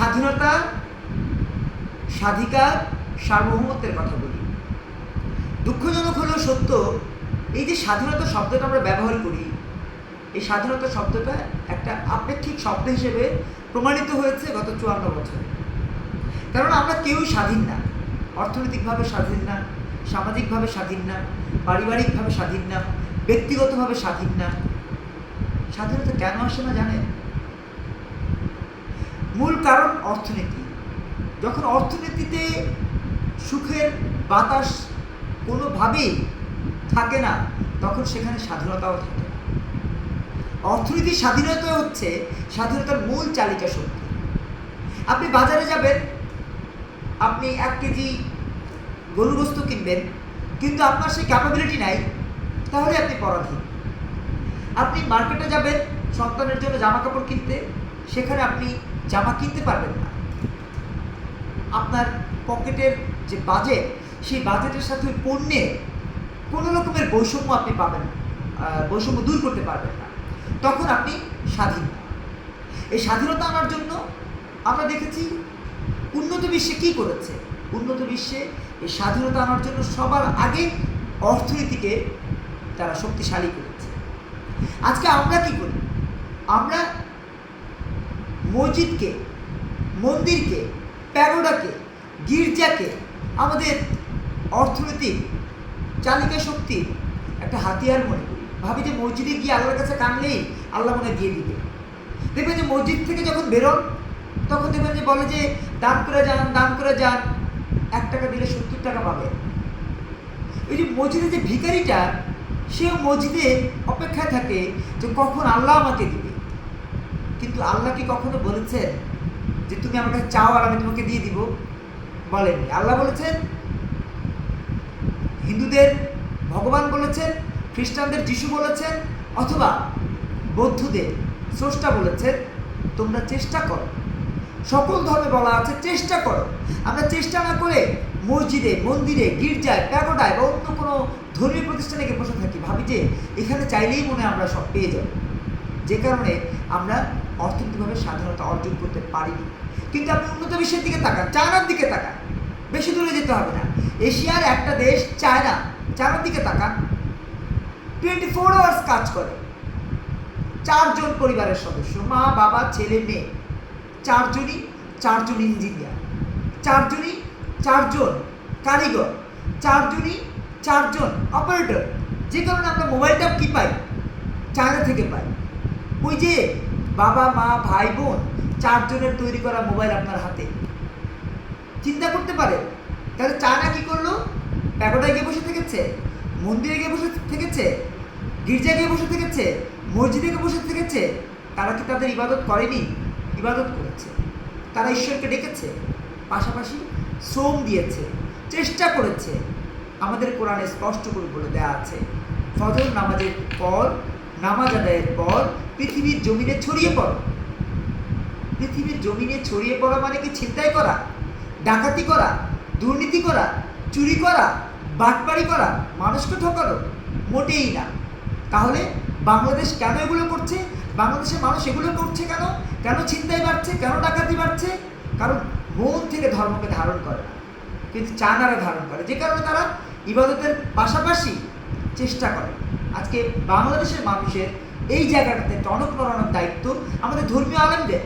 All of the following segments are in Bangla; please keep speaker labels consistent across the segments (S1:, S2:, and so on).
S1: স্বাধীনতা, স্বাধিকার, সার্বভৌমত্বের কথা বলি। দুঃখজনক হলেও সত্য, এই যে স্বাধীনতা শব্দটা আমরা ব্যবহার করি, এই স্বাধীনতা শব্দটা একটা আপেক্ষিক শব্দ হিসেবে প্রমাণিত হয়েছে গত চুয়ান্ন বছরে। কারণ আমরা কেউই স্বাধীন না, অর্থনৈতিকভাবে স্বাধীন না, সামাজিকভাবে স্বাধীন না, পারিবারিকভাবে স্বাধীন না, ব্যক্তিগতভাবে স্বাধীন না। স্বাধীনতা কেন আসে না জানেন? মূল কারণ অর্থনীতি। যখন অর্থনীতিতে সুখের বাতাস কোনোভাবেই থাকে না, তখন সেখানে স্বাধীনতাও থাকে অর্থনীতির স্বাধীনতা হচ্ছে স্বাধীনতার মূল চালিকা শক্তি। আপনি বাজারে যাবেন, আপনি এক কেজি গরুর বস্তু কিনবেন, কিন্তু আপনার সেই ক্যাপাবিলিটি নাই, তাহলে আপনি পরাধীন। আপনি মার্কেটে যাবেন, সন্তানের জন্য জামা কাপড় কিনতে সেখানে আপনি জামা কিনতে পারবেন না। আপনার পকেটের যে বাজেট সেই বাজেটের সাথে ওই পণ্যের কোনো রকমের বৈষম্য আপনি পাবেন। বৈষম্য দূর করতে পারবেন না। তখন আপনি স্বাধীন। এই স্বাধীনতা আনার জন্য আমরা দেখেছি উন্নত বিশ্বে কি করেছে? উন্নত বিশ্বে এই স্বাধীনতা আনার জন্য সবার আগে অর্থনীতিকে তারা শক্তিশালী করেছে। আজকে আমরা কি করি? আমরা মসজিদকে, মন্দিরকে, প্যাগোডাকে, গির্জাকে, আমাদের অর্থনৈতিক চালিকা শক্তির একটা হাতিয়ার মনে করি। ভাবি যে মসজিদে গিয়ে আল্লাহর কাছে কানলেই আল্লাহ মনে দিয়ে দিবে। দেখবেন যে মসজিদ থেকে যখন বেরোন, তখন দেখবেন যে বলে যে, দান করে যান, দান করে যান, এক টাকা দিলে সত্তর টাকা পাবে। ওই যে মসজিদে যে ভিকারিটা সেও মসজিদে অপেক্ষায় থাকে যে কখন আল্লাহ আমাকে দিবে। কিন্তু আল্লাহ কি কখনো বলেছেন যে তুমি আমার কাছে চাও আর আমি তোমাকে দিয়ে দিব? বলেননি। আল্লাহ বলেছেন? হিন্দুদের ভগবান বলেছেন, খ্রিস্টানদের যিশু বলেছেন, অথবা বৌদ্ধদের স্রষ্টা বলেছেন, তোমরা চেষ্টা করো। সকল ধর্মে বলা আছে, চেষ্টা করো। আমরা চেষ্টা না করে মসজিদে, মন্দিরে, গির্জায়, প্যাগোডায় বা অন্য কোনো ধর্মীয় প্রতিষ্ঠানে গিয়ে বসে থাকি, ভাবি যে এখানে চাইলেই মনে আমরা সব পেয়ে যাব। যে কারণে আমরা অর্থনৈতিকভাবে স্বাধীনতা অর্জন করতে পারিনি। কিন্তু আপনি উন্নত বিশ্বের দিকে তাকান, চায়নার দিকে তাকান। বেশি দূরে যেতে হবে না। এশিয়ার একটা দেশ, চায়না, চায়নার দিকে তাকান। টোয়েন্টি ফোর আওয়ার্স কাজ করে। চারজন পরিবারের সদস্য, মা, বাবা, ছেলে, মেয়ে। চারজনই, চারজন ইঞ্জিনিয়ার। চারজনই, চারজন কারিগর। চারজনই, চারজন অপারেটর যে কারণে আমরা মোবাইলটা কী পাই? চায়না থেকে পাই। ওই যে বাবা, মা, ভাই, বোন, চারজনের তৈরি করা মোবাইল আপনার হাতে। চিন্তা করতে পারে তাহলে চায়না কি করল? প্যাগোডায় গিয়ে বসে থেকেছে, মন্দিরে গিয়ে বসে থেকেছে, গির্জায় গিয়ে বসে থেকেছে, মসজিদে গিয়ে বসে থেকেছে। তারা কি তাদের ইবাদত করেনি? ইবাদত করেছে। তারা ঈশ্বরকে ডেকেছে, পাশাপাশি শ্রম দিয়েছে, চেষ্টা করেছে। আমাদের কোরআনে স্পষ্ট করে বলে দেওয়া আছে, ফজর নামাজের পর নামাজ আদায়ের পর পৃথিবীর জমিনে ছড়িয়ে পড়ো। পৃথিবীর জমিনে ছড়িয়ে পড়া মানে কি ছিনতাই করা, ডাকাতি করা, দুর্নীতি করা, চুরি করা, বাটপাড়ি করা মানুষকে ঠকানো মোটেই না। তাহলে বাংলাদেশ কেন এগুলো করছে? বাংলাদেশের মানুষ এগুলো করছে কেন? কেন ছিনতাই বাড়ছে? কেন ডাকাতি বাড়ছে? কারণ মন থেকে ধর্মকে ধারণ করে না, কিন্তু চায়নারা ধারণ করে, যে কারণে তারা ইবাদতের পাশাপাশি চেষ্টা করে। আজকে বাংলাদেশের মানুষের এই জায়গাটাতে টনক নড়ানোর দায়িত্ব আমাদের ধর্মীয় আলেমদের,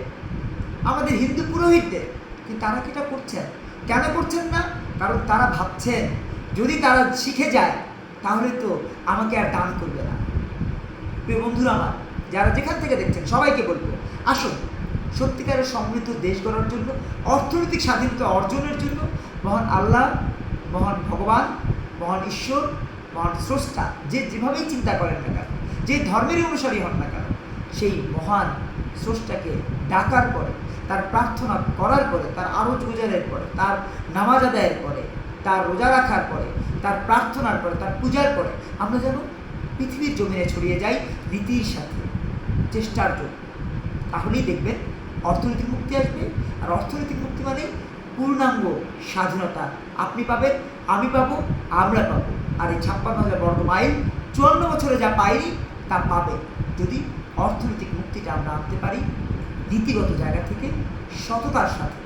S1: আমাদের হিন্দু পুরোহিতদের। কিন্তু তারা কি এটা করছেন? কেন করছেন না? কারণ তারা ভাবছেন, যদি তারা শিখে যায়, তাহলে তো আমাকে আর দান করবে না। প্রিয় বন্ধুরা আমার, যারা যেখান থেকে দেখছেন, সবাইকে বলব, আসুন, সত্যিকারের সমৃদ্ধ দেশ গড়ার জন্য, অর্থনৈতিক স্বাধীনতা অর্জনের জন্য, মহান আল্লাহ, মহান ভগবান, মহান ঈশ্বর মহান স্রষ্টা যে যেভাবেই চিন্তা করেন না কেন, যে ধর্মেরই অনুসারী হন না কেন, সেই মহান স্রষ্টাকে ডাকার পরে, তার প্রার্থনা করার পরে, তার আরজ গুজারের পরে, তার নামাজ আদায়ের পরে, তার রোজা রাখার পরে, তার প্রার্থনার পরে, তার পূজার পরে, আমরা যেন পৃথিবীর জমিনে ছড়িয়ে যাই নীতির সাথে, চেষ্টার জন্য। তাহলেই দেখবেন অর্থনৈতিক মুক্তি আসবে, আর অর্থনৈতিক মুক্তি মানে পূর্ণাঙ্গ স্বাধীনতা। আপনি পাবেন, আমি পাবো, আমরা পাবো। আর এই ছাপ্পান্ন হাজার বর্গ মাইল চুয়ান্ন বছরে যা পাইনি তা পাবে। যদি অর্থনৈতিক মুক্তিটা আমরা আনতে পারি, নীতিগত জায়গা থেকে সততার সাথে।